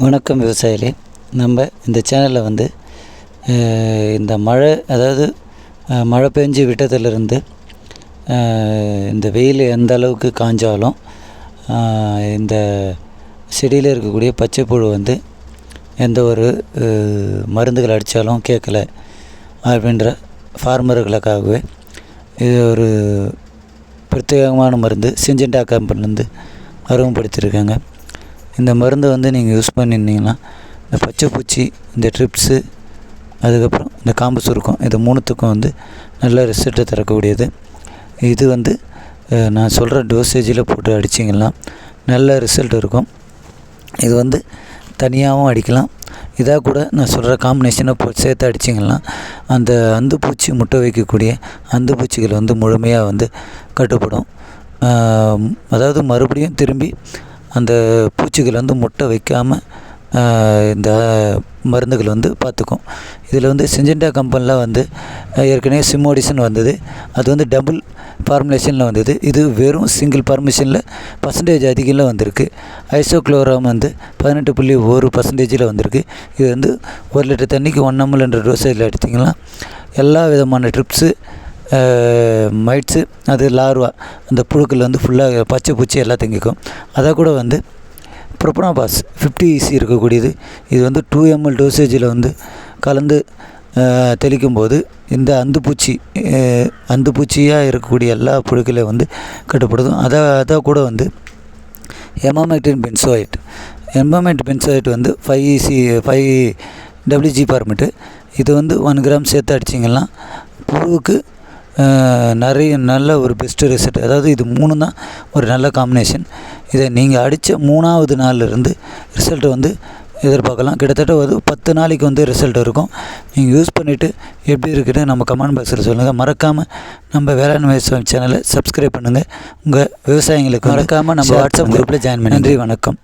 வணக்கம் விவசாயிகளே. நம்ம இந்த சேனலில் வந்து இந்த மழை அதாவது மழை பெஞ்சு விட்டதிலிருந்து இந்த வெயில் எந்த அளவுக்கு காஞ்சாலும் இந்த செடியில் இருக்கக்கூடிய பச்சைப்புழு வந்து எந்த ஒரு மருந்துகள் அடித்தாலும் கேட்கல அப்படின்ற ஃபார்மர்களுக்காகவே இது ஒரு பிரத்யேகமான மருந்து சிஞ்சண்டா கம்பெனிலேருந்து அறிமுகப்படுத்தியிருக்காங்க. இந்த மருந்தை வந்து நீங்கள் யூஸ் பண்ணியிருந்தீங்கன்னா இந்த பச்சை பூச்சி இந்த ட்ரிப்ஸு அதுக்கப்புறம் இந்த காம்பு சுருக்கம் இது மூணுத்துக்கும் வந்து நல்ல ரிசல்ட்டை தரக்கூடியது. இது வந்து நான் சொல்கிற டோசேஜில் போட்டு அடிச்சிங்கன்னா நல்ல ரிசல்ட் இருக்கும். இது வந்து தனியாகவும் அடிக்கலாம். இதாக கூட நான் சொல்கிற காம்பினேஷனை போ சேர்த்து அடிச்சிங்கன்னா அந்த அந்து பூச்சி முட்டை வைக்கக்கூடிய அந்து பூச்சிகள் வந்து முழுமையாக வந்து கட்டுப்படும். அதாவது மறுபடியும் திரும்பி அந்த பூச்சிகள் வந்து முட்டை வைக்காமல் இந்த மருந்துகள் வந்து பார்த்துக்கும். இதில் வந்து சிஞ்சண்டா கம்பெனியில் வந்து ஏற்கனவே சிம்மோடிசன் வந்தது. அது வந்து டபுள் ஃபார்முலேஷனில் வந்தது. இது வெறும் சிங்கிள் பர்மிஷனில் பர்சன்டேஜ் அதிகம்லாம் வந்திருக்கு. ஐசோக்ளோராம் வந்து பதினெட்டு புள்ளி ஒரு பர்சன்டேஜில் வந்திருக்கு. இது வந்து ஒரு லிட்டர் தண்ணிக்கு ஒன் எம்எல் என்ற டோசேஜில் எடுத்திங்கன்னா எல்லா விதமான ட்ரிப்ஸு மைட்ஸு அது லார்வா அந்த புழுக்கள் வந்து ஃபுல்லாக பச்சை பூச்சி எல்லாம் தங்கிக்கும். அதை கூட வந்து ப்ரொப்பனாபாஸ் ஃபிஃப்டி இசி இருக்கக்கூடியது. இது வந்து டூ எம்எல் டோசேஜில் வந்து கலந்து தெளிக்கும்போது தெளிக்கும் போது இந்த அந்துப்பூச்சி அந்துப்பூச்சியாக இருக்கக்கூடிய எல்லா புழுக்களையும் வந்து கட்டுப்படுத்தும். அதை அதை கூட வந்து எமாமெக்டின் பென்சோயிட் எமாமெக்ட் பென்சோயிட் வந்து five C five WG format இது வந்து ஒன் கிராம் சேர்த்து அடிச்சிங்கன்னா புழுவுக்கு நிறைய நல்ல ஒரு பெஸ்ட்டு ரிசல்ட் அதாவது இது மூணு தான் ஒரு நல்ல காம்பினேஷன் இதை நீங்கள் அடித்த மூணாவது நாள்லேருந்து ரிசல்ட் வந்து எதிர்பார்க்கலாம். கிட்டத்தட்ட ஒரு பத்து நாளைக்கு வந்து ரிசல்ட் இருக்கும். நீங்கள் யூஸ் பண்ணிவிட்டு எப்படி இருக்குன்னு நம்ம கமெண்ட் பாக்ஸில் சொல்லுங்கள் மறக்காமல் நம்ம வேளாண் விவசாயம் சேனலை சப்ஸ்கிரைப் பண்ணுங்கள் உங்கள் விவசாயிங்களுக்கு மறக்காமல் நம்ம வாட்ஸ்அப் குரூப்பில் ஜாயின் பண்ணி நன்றி வணக்கம்.